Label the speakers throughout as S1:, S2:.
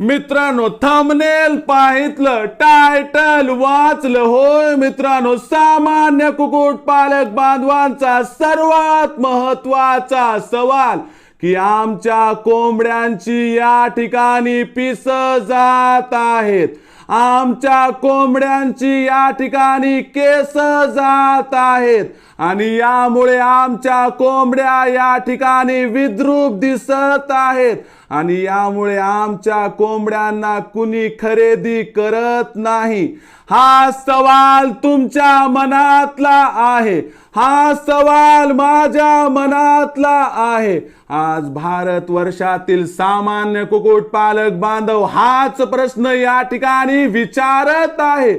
S1: मित्रांनो thumbnail पाहितलं title वाचलं होय मित्रांनो. सामान्य कुकुट पालक बांधवांचा सर्वात महत्त्वाचा सवाल की आमच्या कोंबड्यांची या ठिकाणी पिस जात आहेत. आमच्या कोंबड्यांची या ठिकाणी केस जात आहेत. आणि यामुळे आमच्या कोंबड्या या ठिकाणी विद्रूप दिसत आहेत. आणि यामुळे आमच्या कोंबड्यांना कुणी खरेदी करत नाही. हा सवाल तुमच्या मनातला आहे. हा सवाल माझ्या मनातला आहे. आज भारत वर्षातील सामान्य कुक्कुटपालक बांधव हाच प्रश्न या ठिकाणी विचारत आहे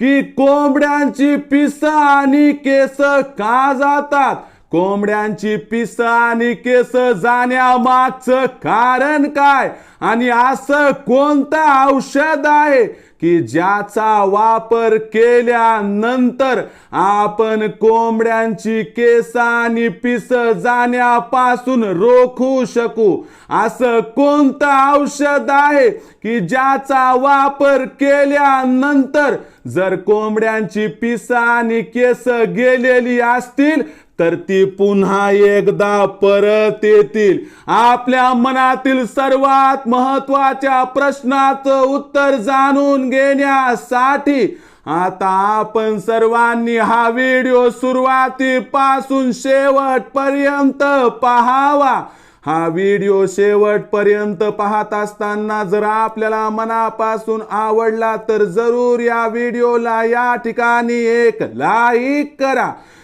S1: की कोंबड्यांची पिसं आणि केस का जातात? कोंबड्यांची पिस आणि केस जाण्यामागचं कारण काय? आणि असं कोणतं औषध आहे की ज्याचा वापर केल्यानंतर आपण कोंबड्यांची केस आणि पिस जाण्यापासून रोखू शकू? असं कोणतं औषध आहे की ज्याचा वापर केल्यानंतर जर कोंबड्यांची पिस आणि केस गेलेली असतील तर ती पुन्हा एकदा परत येतील. आपल्या मनातील सर्वात महत्त्वाच्या प्रश्नाचं उत्तर जाणून घेण्यासाठी आता आपण सर्वांनी हा व्हिडिओ सुरुवातीपासून शेवटपर्यंत पहावा. हा व्हिडिओ शेवटपर्यंत पाहत असताना जर आपल्याला मनापासून आवडला तर जरूर या व्हिडिओला या ठिकाणी एक लाईक करा.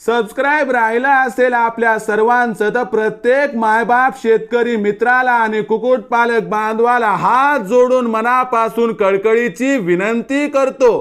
S1: सबस्क्राईब राहिला असेल आपल्या सर्वांचं तर प्रत्येक मायबाप शेतकरी मित्राला आणि कुक्कुटपालक बांधवाला हात जोडून मनापासून कळकळीची विनंती करतो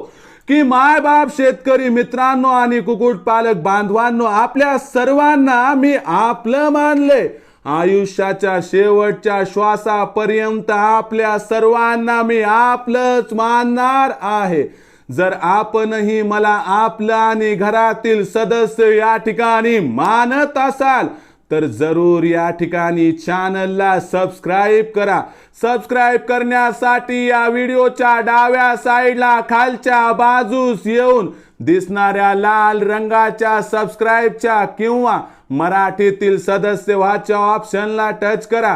S1: की मायबाप शेतकरी मित्रांनो आणि कुक्कुटपालक बांधवांनो आपल्या सर्वांना मी आपलं मानले. आयुष्याच्या शेवटच्या श्वासापर्यंत आपल्या सर्वांना मी आपलंच मानणार आहे. जर आपणही मला आपलं आणि घरातील सदस्य या ठिकाणी मानत असाल तर जरूर या ठिकाणी चॅनलला सबस्क्राईब करा. सबस्क्राईब करण्यासाठी या व्हिडिओच्या डाव्या साईडला खालच्या बाजूस येऊन दिसणाऱ्या लाल रंगाच्या सबस्क्राईबच्या किंवा मराठीतील सदस्य व्हाच्या ऑप्शनला टच करा.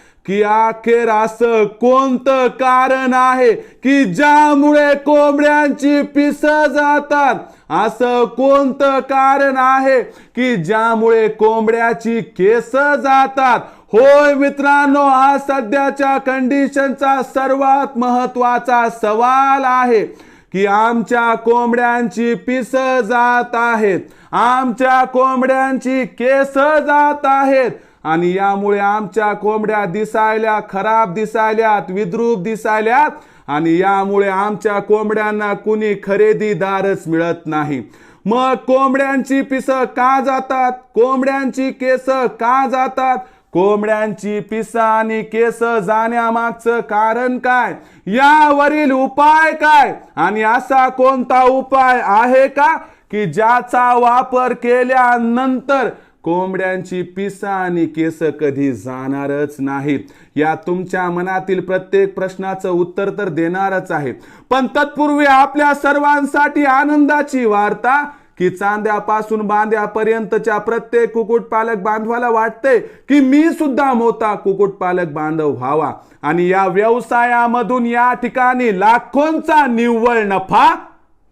S1: की अखेर असं कोणतं कारण आहे की ज्यामुळे कोंबड्यांची पिस जातात? असं कोणतं कारण आहे की ज्यामुळे कोंबड्याची केस जातात? होय मित्रांनो हा सध्याच्या कंडिशनचा सर्वात महत्त्वाचा सवाल आहे की आमच्या कोंबड्यांची पिस जात आहेत. आमच्या कोंबड्यांची केस जात आहेत. आणि यामुळे आमच्या कोंबड्या दिसायल्या खराब दिसायल्यात विद्रूप दिसायल्यात. आणि यामुळे आमच्या कोंबड्यांना कुणी खरेदीदारच मिळत नाही. मग कोंबड्यांची पिसं का जातात? कोंबड्यांची केस का जातात? कोंबड्यांची पिसा आणि केस जाण्यामागचं कारण काय? यावरील उपाय काय? आणि असा कोणता उपाय आहे का? की ज्याचा वापर केल्यानंतर कोंबड्यांची पिसा आणि केस कधी जाणारच नाहीत या तुमच्या मनातील प्रत्येक प्रश्नाचं उत्तर तर देणारच आहे. पण तत्पूर्वी आपल्या सर्वांसाठी आनंदाची वार्ता की चांद्यापासून बांद्यापर्यंतच्या प्रत्येक कुक्कुटपालक बांधवाला वाटते की मी सुद्धा मोठा कुक्कुटपालक बांधव व्हावा. आणि या व्यवसायामधून या ठिकाणी लाखोंचा निव्वळ नफा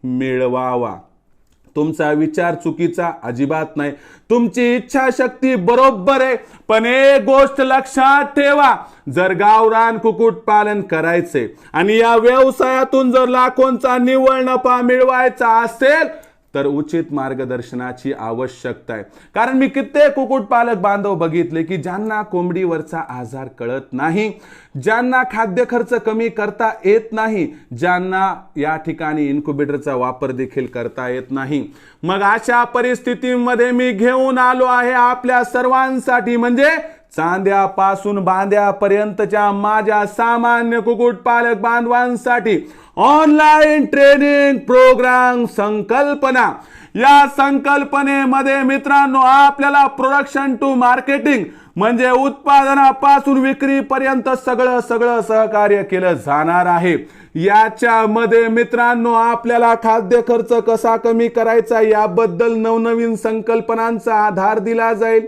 S1: मिळवावा. तुमचा विचार चुकीचा अजिबात नाही. तुमची इच्छाशक्ती बरोबर आहे पण एक गोष्ट लक्षात ठेवा जर गावरान कुक्कुटपालन करायचे आणि या व्यवसायातून जर लाखोंचा निव्वळ नफा मिळवायचा असेल तर उचित मार्गदर्शनाची आवश्यकता आहे. कारण मी कित्येक कुक्कुटपालक बांधव बघितले की ज्यांना कोंबडीवरचा आजार कळत नाही ज्यांना खाद्य खर्च कमी करता येत नाही ज्यांना या ठिकाणी इन्क्युबेटरचा वापर देखील करता येत नाही. मग अशा परिस्थितीमध्ये मी घेऊन आलो आहे आपल्या सर्वांसाठी म्हणजे चांद्यापासून बांध्यापर्यंतच्या माझ्या सामान्य कुक्कुटपालक बांधवांसाठी. ऑनलाईन ट्रेनिंग प्रोग्राम संकल्पना. या संकल्पनेमध्ये मित्रांनो आपल्याला प्रोडक्शन टू मार्केटिंग म्हणजे उत्पादनापासून विक्रीपर्यंत सगळं सगळं सहकार्य केलं जाणार आहे. याच्यामध्ये मित्रांनो आपल्याला खाद्य खर्च कसा कमी करायचा याबद्दल नवनवीन संकल्पनांचा आधार दिला जाईल.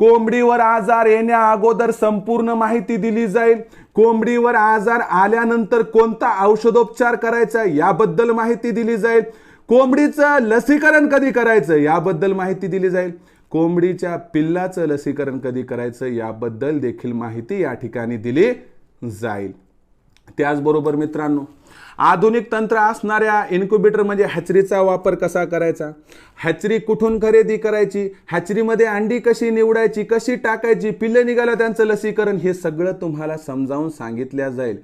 S1: कोंबडीवर आजार येण्या अगोदर संपूर्ण माहिती दिली जाईल. कोंबडीवर आजार आल्यानंतर कोणता औषधोपचार करायचा याबद्दल माहिती दिली जाईल. कोंबडीचं लसीकरण कधी करायचं याबद्दल माहिती दिली जाईल. कोंबडीच्या पिल्लाचं लसीकरण कधी करायचं याबद्दल देखील माहिती या ठिकाणी दिली जाईल. त्याचबरोबर मित्रांनो आधुनिक तंत्र असणाऱ्या इन्क्युबेटर म्हणजे हॅचरीचा वापर कसा करायचा? हॅचरी कुठून खरेदी करायची? हॅचरीमध्ये अंडी कशी निवडायची? कशी टाकायची? पिल्ले निघालं त्यांचं लसीकरण हे सगळं तुम्हाला समजावून सांगितल्या जाईल.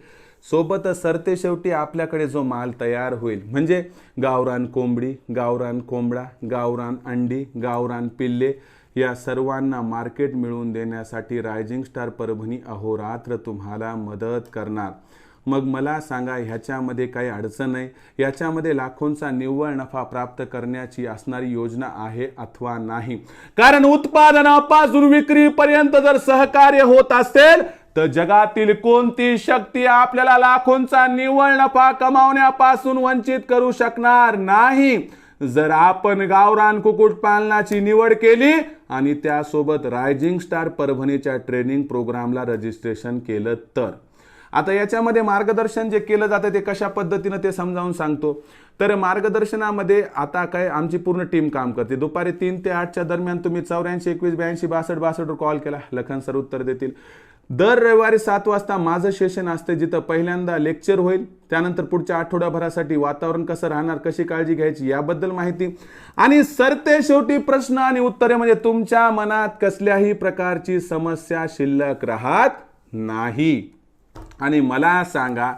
S1: सोबतच सरते शेवटी आपल्याकडे जो माल तयार होईल म्हणजे गावरान कोंबडी गावरान कोंबडा गावरान अंडी गावरान पिल्ले या सर्वांना मार्केट मिळवून देण्यासाठी रायझिंग स्टार परभणी अहोरात्र तुम्हाला मदत करणार. मग मला सांगा ह्याच्यामध्ये काही अडचण आहे याच्यामध्ये लाखोंचा निव्वळ नफा प्राप्त करण्याची असणारी योजना आहे अथवा नाही. कारण उत्पादनापासून विक्रीपर्यंत जर सहकार्य होत असेल तर जगातील कोणती शक्ती आपल्याला लाखोंचा निव्वळ नफा कमावण्यापासून वंचित करू शकणार नाही? जर आपण गावरान कुक्कुटपालनाची निवड केली आणि त्यासोबत रायझिंग स्टार परभणीच्या ट्रेनिंग प्रोग्रामला रजिस्ट्रेशन केलं तर? आता याच्यामध्ये मार्गदर्शन जे केलं जातं ते कशा पद्धतीनं ते समजावून सांगतो. तर मार्गदर्शनामध्ये आता काय आमची पूर्ण टीम काम करते. दुपारी तीन ते आठच्या दरम्यान तुम्ही चौऱ्याऐंशी एकवीस ब्याऐंशी बासष्ट बासष्टवर कॉल केला. लखन सर उत्तर देतील. दर रविवारी सात वाजता माझं सेशन असते जिथं पहिल्यांदा लेक्चर होईल. त्यानंतर पुढच्या आठवड्याभरासाठी वातावरण कसं राहणार कशी काळजी घ्यायची याबद्दल माहिती. आणि सरते शेवटी प्रश्न आणि उत्तरे म्हणजे तुमच्या मनात कसल्याही प्रकारची समस्या शिल्लक राहत नाही. आणि मला सांगा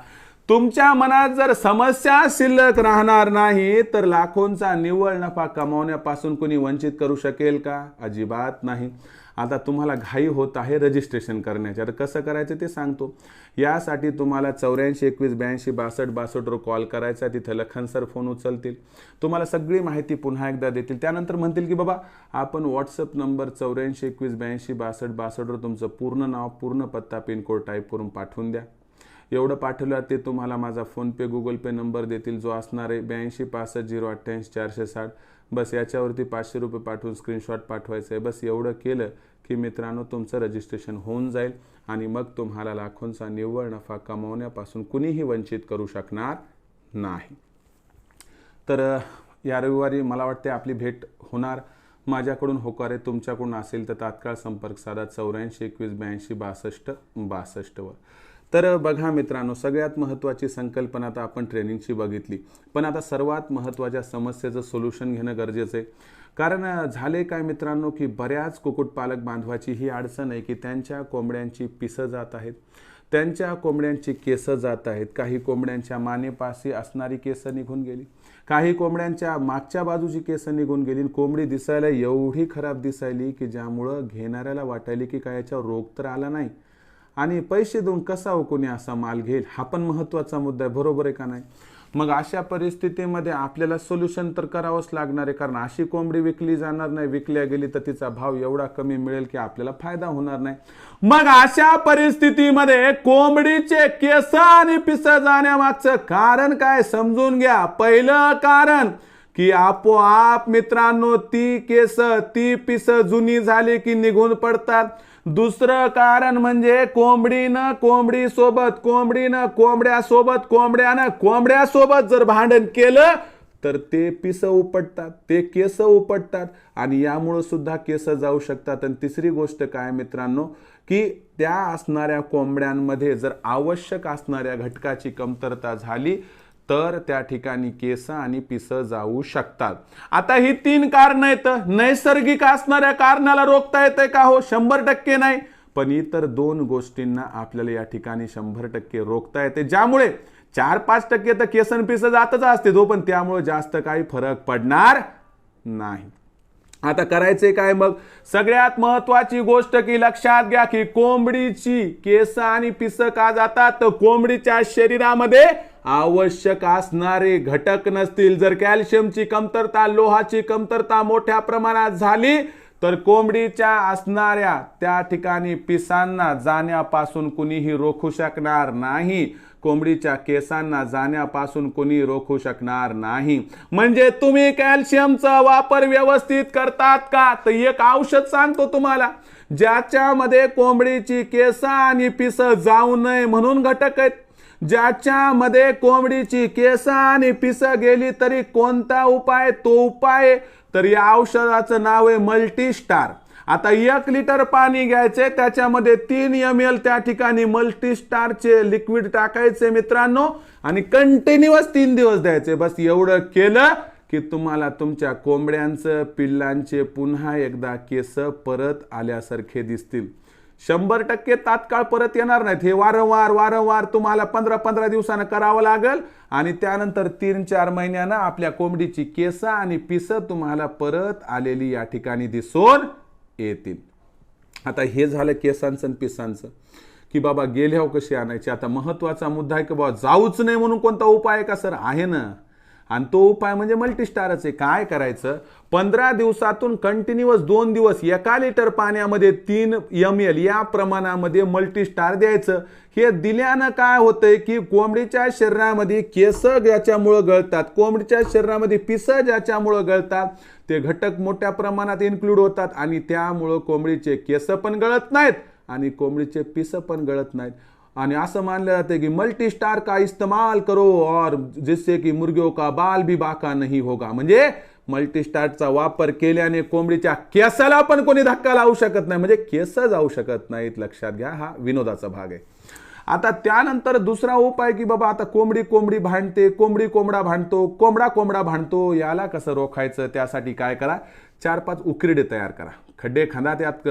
S1: तुमच्या मनात जर समस्या शिल्लक राहणार नाही तर लाखोंचा निव्वळ नफा कमावण्यापासून कुणी वंचित करू शकेल का? अजिबात नाही. आता तुम्हाला घाई होत आहे रजिस्ट्रेशन करण्याचे. आता कसं करायचं ते सांगतो. यासाठी तुम्हाला चौऱ्याऐंशी एकवीस ब्याऐंशी बासष्ट बासष्टवर कॉल करायचा तिथं लखन सर फोन उचलतील. तुम्हाला सगळी माहिती पुन्हा एकदा देतील. त्यानंतर म्हणतील की बाबा आपण व्हॉट्सअप नंबर चौऱ्याऐंशी एकवीस ब्याऐंशी बासष्ट बासष्टवर तुमचं पूर्ण नाव पूर्ण पत्ता पिनकोड टाईप करून पाठवून द्या. एवढं पाठवलं ते तुम्हाला माझा फोनपे गुगल पे नंबर देतील. जो असणार आहे ब्याऐंशी पासष्ट झिरो अठ्ठ्याऐंशी चारशे साठ. बस याच्यावरती पाचशे रुपये पाठवून स्क्रीनशॉट पाठवायचं आहे. बस एवढं केलं की मित्रांनो तुमचं रजिस्ट्रेशन होऊन जाईल आणि मग तुम्हाला लाखोंचा निव्वळ नफा कमावण्यापासून कुणीही वंचित करू शकणार नाही. तर या रविवारी मला वाटते आपली भेट होणार. माझ्याकडून होकार आहे तुमच्याकडून असेल तर तात्काळ संपर्क साधा चौऱ्याऐंशी एकवीस ब्याऐंशी बासष्ट बासष्टवर. तर बघा मित्रांनो सगळ्यात महत्त्वाची संकल्पना आता आपण ट्रेनिंगची बघितली. पण आता सर्वात महत्त्वाच्या समस्येचं सोल्युशन घेणं गरजेचं आहे. कारण झाले काय मित्रांनो की बऱ्याच कुक्कुटपालक बांधवाची ही अडचण आहे की त्यांच्या कोंबड्यांची पिसं जात आहेत. त्यांच्या कोंबड्यांची केसं जात आहेत. काही कोंबड्यांच्या मानेपाशी असणारी केसं निघून गेली. काही कोंबड्यांच्या मागच्या बाजूची केसं निघून गेली. कोंबडी दिसायला एवढी खराब दिसायली की ज्यामुळं घेणाऱ्याला वाटायली की काय याच्यावर रोग तर आला नाही. आणि पैसे देऊन कसा हो कोणी असा माल घेईल? हा पण महत्त्वाचा मुद्दा आहे. बरोबर आहे का नाही? मग अशा परिस्थितीमध्ये आपल्याला सोल्युशन तर करावंच लागणार आहे. कारण अशी कोंबडी विकली जाणार नाही. विकल्या गेली तर तिचा भाव एवढा कमी मिळेल की आपल्याला फायदा होणार नाही. मग अशा परिस्थितीमध्ये कोंबडीचे केस आणि पिस जाण्यामागचं कारण काय समजून घ्या. पहिलं कारण की आपोआप मित्रांनो ती केस ती पिस जुनी झाली की निघून पडतात. दुसरं कारण म्हणजे कोंबडीनं कोंबडी सोबत कोंबडीनं कोंबड्या सोबत कोंबड्यानं कोंबड्या सोबत जर भांडण केलं तर ते पिस उपटतात ते केस उपटतात आणि यामुळं सुद्धा केस जाऊ शकतात. आणि तिसरी गोष्ट काय मित्रांनो की त्या असणाऱ्या कोंबड्यांमध्ये जर आवश्यक असणाऱ्या घटकाची कमतरता झाली तर त्या ठिकाणी केस आणि पिसं जाऊ शकतात. आता ही तीन कारण आहेत. नैसर्गिक असणाऱ्या कारणाला रोखता येते का हो? शंभर टक्के नाही. पण इतर दोन गोष्टींना आपल्याला या ठिकाणी शंभर टक्के रोखता येते. ज्यामुळे चार पाच टक्के तर केसन पिसं जातच असते तो पण त्यामुळे जास्त काही फरक पडणार नाही. आता करायचे काय मग? सगळ्यात महत्वाची गोष्ट की लक्षात घ्या की कोंबडीची केस आणि पिस का जातात तर कोंबडीच्या शरीरामध्ये आवश्यक असणारे घटक नसतील. जर कॅल्शियमची कमतरता लोहाची कमतरता मोठ्या प्रमाणात झाली तर कोंबडीच्या असणाऱ्या त्या ठिकाणी पिसांना जाण्यापासून कुणीही रोखू शकणार नाही. कोंबडीच्या केसांना जाण्यापासून कोणी रोखू शकणार नाही. म्हणजे तुम्ही कॅल्शियमचा वापर व्यवस्थित करतात का? तर एक औषध सांगतो तुम्हाला. ज्याच्यामध्ये कोंबडीची केस आणि पिस जाऊ नये म्हणून घटक आहेत. ज्याच्यामध्ये कोंबडीची केस आणि पिस गेली तरी कोणता उपाय? तो उपाय तर या औषधाचं नाव आहे मल्टीस्टार. आता एक लिटर पाणी घ्यायचे त्याच्यामध्ये तीन एम एल त्या ठिकाणी मल्टीस्टारचे लिक्विड टाकायचे मित्रांनो आणि कंटिन्युअस तीन दिवस द्यायचे. बस एवढं केलं की तुम्हाला तुमच्या कोंबड्यांचं पिल्लांचे पुन्हा एकदा केस परत आल्यासारखे दिसतील. शंभर टक्के तात्काळ परत येणार नाहीत. हे वारंवार वारंवार तुम्हाला पंधरा पंधरा दिवसानं करावं लागेल. आणि त्यानंतर तीन चार महिन्यानं आपल्या कोंबडीची केस आणि पिस तुम्हाला परत आलेली या ठिकाणी दिसून येतील. आता हे झालं केसांचं आणि पिसांचं. की बाबा गेल्यावर कशी आणायची? आता महत्त्वाचा मुद्दा आहे की बाबा जाऊच नाही म्हणून कोणता उपाय आहे का सर? आहे ना. आणि तो उपाय म्हणजे मल्टीस्टारच आहे. काय करायचं? पंधरा दिवसातून कंटिन्युअस दोन दिवस एका लिटर पाण्यामध्ये तीन एम एल या प्रमाणामध्ये मल्टीस्टार द्यायचं. हे दिल्यानं काय होतंय की कोंबडीच्या शरीरामध्ये केस ज्याच्यामुळं गळतात कोंबडीच्या शरीरामध्ये पिस ज्याच्यामुळं गळतात ते घटक मोठ्या प्रमाणात इन्क्लूड होतात आणि त्यामुळं कोंबडीचे केस पण गळत नाहीत आणि कोंबडीचे पिस पण गळत नाहीत. आणि असं मानलं जातं की मल्टी स्टार का इस्तेमाल करो और जिससे की मुर्गियों का बाल भी बाका नहीं होगा. म्हणजे मल्टी स्टारचा वापर केल्याने कोंबडीच्या केसाला पण कोणी धक्का लावू शकत नाही. म्हणजे केस जाऊ शकत नाहीत. लक्षात घ्या हा विनोदाचा भाग आहे. आता त्यानंतर दुसरा उपाय की बाबा आता कोंबडी कोंबडी भांडते कोंबडी कोंबडा भांडतो कोंबडा कोंबडा भांडतो याला कसं रोखायचं त्यासाठी काय करा? चार पाच उकिरडे तयार करा. खड्डे खांदा त्यात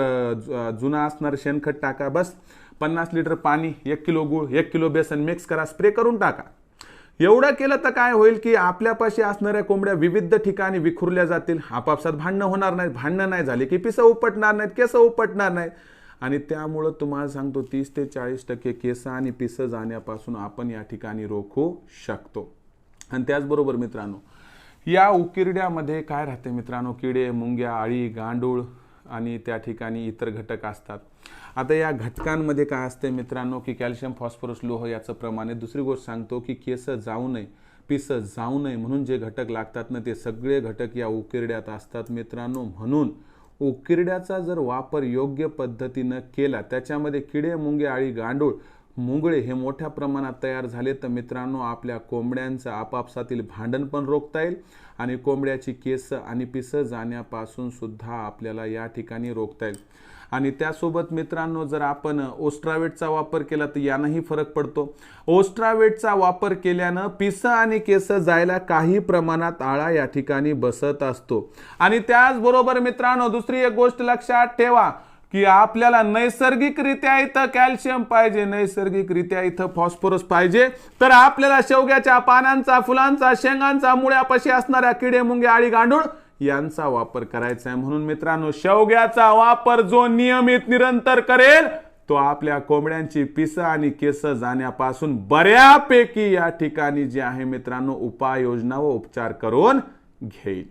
S1: जुना असणारं शेणखत टाका बस. पन्नास लिटर पाणी एक किलो गुळ एक किलो बेसन मिक्स करा स्प्रे करून टाका. एवढं केलं तर काय होईल की आपल्यापाशी असणाऱ्या कोंबड्या विविध ठिकाणी विखुरल्या जातील आपापसात भांडणं होणार नाहीत भांडणं नाही झाली की पिसं उपटणार नाहीत केसं उपटणार नाहीत. आणि त्यामुळं तुम्हाला सांगतो तीस ते चाळीस टक्के केसं आणि पिसं जाण्यापासून आपण या ठिकाणी रोखू शकतो. आणि त्याचबरोबर मित्रांनो या उकिरड्यामध्ये काय राहते मित्रांनो? किडे मुंग्या आळी गांडूळ आणि त्या ठिकाणी इतर घटक असतात. आता या घटकांमध्ये काय असते मित्रांनो की कॅल्शियम फॉस्फरस लोह याचं प्रमाण आहे. दुसरी गोष्ट सांगतो की केस जाऊ नये पिस जाऊ नये म्हणून जे घटक लागतात ना ते सगळे घटक या उकिरड्यात असतात मित्रांनो. म्हणून उकिरड्याचा जर वापर योग्य पद्धतीनं केला त्याच्यामध्ये किडे मुंगे आळी गांडूळ मुंगळे हे मोठ्या प्रमाणात तयार झाले तर मित्रांनो आपल्या कोंबड्यांचं आपापसातील भांडण पण रोखता येईल आणि कोंबड्याची केस आणि पिसं जाण्यापासून सुद्धा आपल्याला या ठिकाणी रोखता येईल. आणि त्यासोबत मित्रांनो जर आपण ओस्ट्रावेटचा वापर केला तर यानंही फरक पडतो. ओस्ट्रावेटचा वापर केल्यानं पिस आणि केस जायला काही प्रमाणात आळा या ठिकाणी बसत असतो. आणि त्याचबरोबर मित्रांनो दुसरी एक गोष्ट लक्षात ठेवा. की आपल्याला नैसर्गिकरित्या इथं कॅल्शियम पाहिजे नैसर्गिकरित्या इथं फॉस्फरस पाहिजे. तर आपल्याला शेवग्याच्या पानांचा फुलांचा शेंगांचा मुळ्यापाशी असणाऱ्या किडे मुंगे आळी गांडूळ यांचा वापर करायचा आहे. म्हणून मित्रांनो शेवग्याचा वापर जो नियमित निरंतर करेल तो आपल्या कोंबड्यांची पिस आणि केस जाण्यापासून बऱ्यापैकी या ठिकाणी जे आहे मित्रांनो उपाययोजना व उपचार करून घेईल.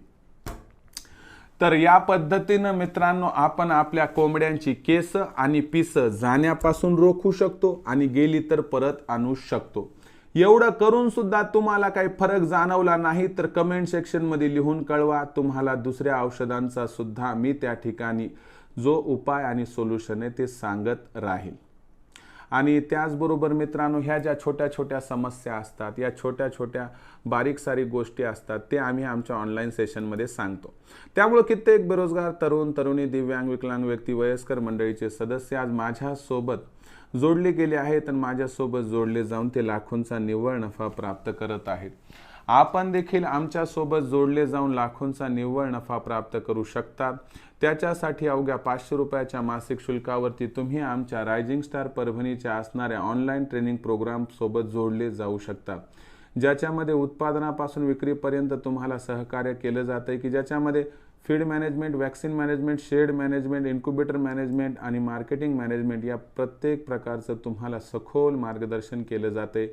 S1: तर या पद्धतीनं मित्रांनो आपण आपल्या कोंबड्यांची केस आणि पिस जाण्यापासून रोखू शकतो आणि गेली तर परत आणू शकतो. एवढं करून सुद्धा तुम्हाला काही फरक जाणवला नाही तर कमेंट सेक्शनमध्ये लिहून कळवा. तुम्हाला दुसऱ्या औषधांचा सुद्धा मी त्या ठिकाणी जो उपाय आणि सोल्युशन आहे ते सांगत राहील. आणि त्याचबरोबर मित्रांनो ह्या ज्या छोट्या छोट्या समस्या असतात या छोट्या छोट्या बारीक सारीक गोष्टी असतात ते आम्ही आमच्या ऑनलाईन सेशनमध्ये सांगतो. त्यामुळे कित्येक बेरोजगार तरुण तरुणी दिव्यांग विकलांग व्यक्ती वयस्कर मंडळीचे सदस्य आज माझ्यासोबत जोडले गेले आहेत आणि माझ्यासोबत जोडले जाऊन ते लाखोंचा निव्वळ नफा प्राप्त करत आहेत. आपण देखील आमच्यासोबत जोडले जाऊन लाखोंचा निव्वळ नफा प्राप्त करू शकतात. त्याच्यासाठी अवघ्या पाचशे रुपयाच्या मासिक शुल्कावरती तुम्ही आमच्या रायझिंग स्टार परभणीच्या असणाऱ्या ऑनलाईन ट्रेनिंग प्रोग्राम सोबत जोडले जाऊ शकता. ज्याच्यामध्ये उत्पादनापासून विक्रीपर्यंत तुम्हाला सहकार्य केलं जातं आहे की ज्याच्यामध्ये feed management vaccine management shed management incubator management आणि मार्केटिंग मॅनेजमेंट या प्रत्येक प्रकारचं तुम्हाला सखोल मार्गदर्शन केलं जाते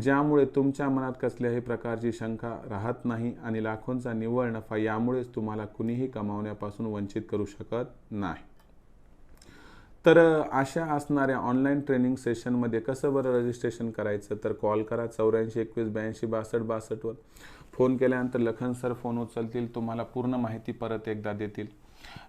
S1: ज्यामुळे तुमच्या मनात कसल्याही प्रकारची शंका राहत नाही आणि लाखोंचा निव्वळ नफा यामुळेच तुम्हाला कुणीही कमावण्यापासून वंचित करू शकत नाही. तर अशा असणाऱ्या ऑनलाईन ट्रेनिंग सेशनमध्ये कसं बरं रजिस्ट्रेशन करायचं? तर कॉल करा चौऱ्याऐंशी एकवीस ब्याऐंशी बासष्ट बासष्टवर. फोन केल्यानंतर लखन सर फोन उचलतील तुम्हाला पूर्ण माहिती परत एकदा देतील.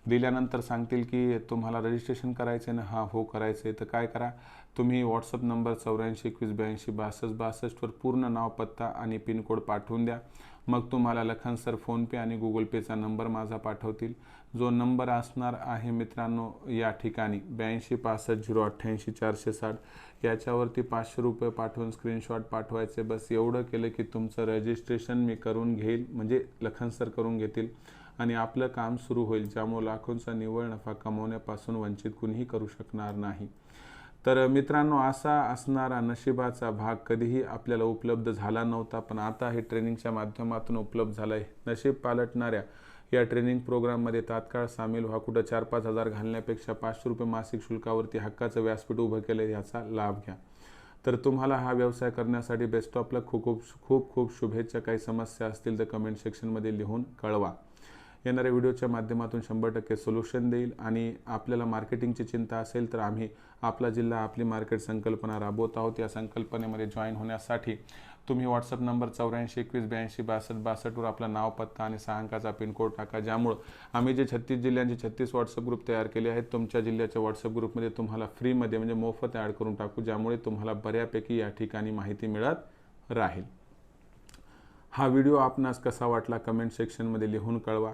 S1: दिल्यानंतर सांगतील की तुम्हाला रजिस्ट्रेशन करायचं आहे ना? हां हो करायचं आहे तर काय करा? तुम्ही व्हॉट्सअप नंबर चौऱ्याऐंशी एकवीस ब्याऐंशी बासष्ट बासष्टवर पूर्ण नाव पत्ता आणि पिनकोड पाठवून द्या. मग तुम्हाला लखन सर फोनपे आणि गुगल पेचा नंबर माझा पाठवतील. जो नंबर असणार आहे मित्रांनो या ठिकाणी ब्याऐंशी पासष्ट झिरो अठ्ठ्याऐंशी चारशे साठ. याच्यावरती पाचशे रुपये पाठवून स्क्रीनशॉट पाठवायचे. बस एवढं केलं की तुमचं रजिस्ट्रेशन मी करून घेईल म्हणजे लखन सर करून घेतील. आणि आपलं काम सुरू होईल ज्यामुळे लाखोंचा निव्वळ नफा कमवण्यापासून वंचित कुणीही करू शकणार नाही. तर मित्रांनो असा असणारा नशिबाचा भाग कधीही आपल्याला उपलब्ध झाला नव्हता पण आता हे ट्रेनिंगच्या माध्यमातून उपलब्ध झाला आहे नशीब पालटणाऱ्या या ट्रेनिंग प्रोग्राममध्ये तात्काळ सामील व्हा. कुठं चार पाच हजार घालण्यापेक्षा पाचशे रुपये मासिक शुल्कावरती हक्काचं व्यासपीठ उभं केलं याचा लाभ घ्या. तर तुम्हाला हा व्यवसाय करण्यासाठी बेस्ट खूप खूप खूप खूप शुभेच्छा. काही समस्या असतील तर कमेंट सेक्शनमध्ये लिहून कळवा. येणाऱ्या व्हिडिओच्या माध्यमातून शंभर टक्के सोल्युशन देईल आणि आपल्याला मार्केटिंगची चिंता असेल तर आम्ही आपला जिल्हा आपली मार्केट संकल्पना राबवत आहोत. या संकल्पनेमध्ये जॉईन होण्यासाठी तुम्ही व्हॉट्सअप नंबर चौऱ्याऐंशी एकवीस ब्याऐंशी बासष्ट बासष्टवर आपला नाव पत्ता आणि सहा अंकाचा पिनकोड टाका. ज्यामुळं आम्ही जे छत्तीस जिल्ह्यांचे छत्तीस व्हॉट्सअप ग्रुप तयार केले आहेत तुमच्या जिल्ह्याच्या व्हॉट्सअप ग्रुपमध्ये तुम्हाला फ्रीमध्ये म्हणजे मोफत ॲड करून टाकू ज्यामुळे तुम्हाला बऱ्यापैकी या ठिकाणी माहिती मिळत राहील. हा व्हिडिओ आपणास कसा वाटला कमेंट सेक्शनमध्ये लिहून कळवा.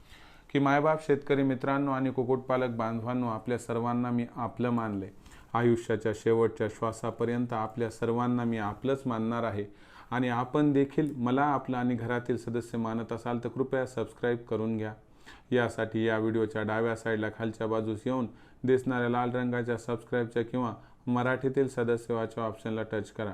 S1: की मायबाप शेतकरी मित्रांनो आणि कुक्कुटपालक बांधवांनो आपल्या सर्वांना मी आपलं मानले. आयुष्याच्या शेवटच्या श्वासापर्यंत आपल्या सर्वांना मी आपलंच मानणार आहे. आणि आपण देखील मला आपलं आणि घरातील सदस्य मानत असाल तर कृपया सबस्क्राईब करून घ्या. यासाठी या व्हिडिओच्या डाव्या साईडला खालच्या बाजूस येऊन दिसणाऱ्या लाल रंगाच्या सबस्क्राईबच्या किंवा मराठीतील सदस्यवाच्या ऑप्शनला टच करा.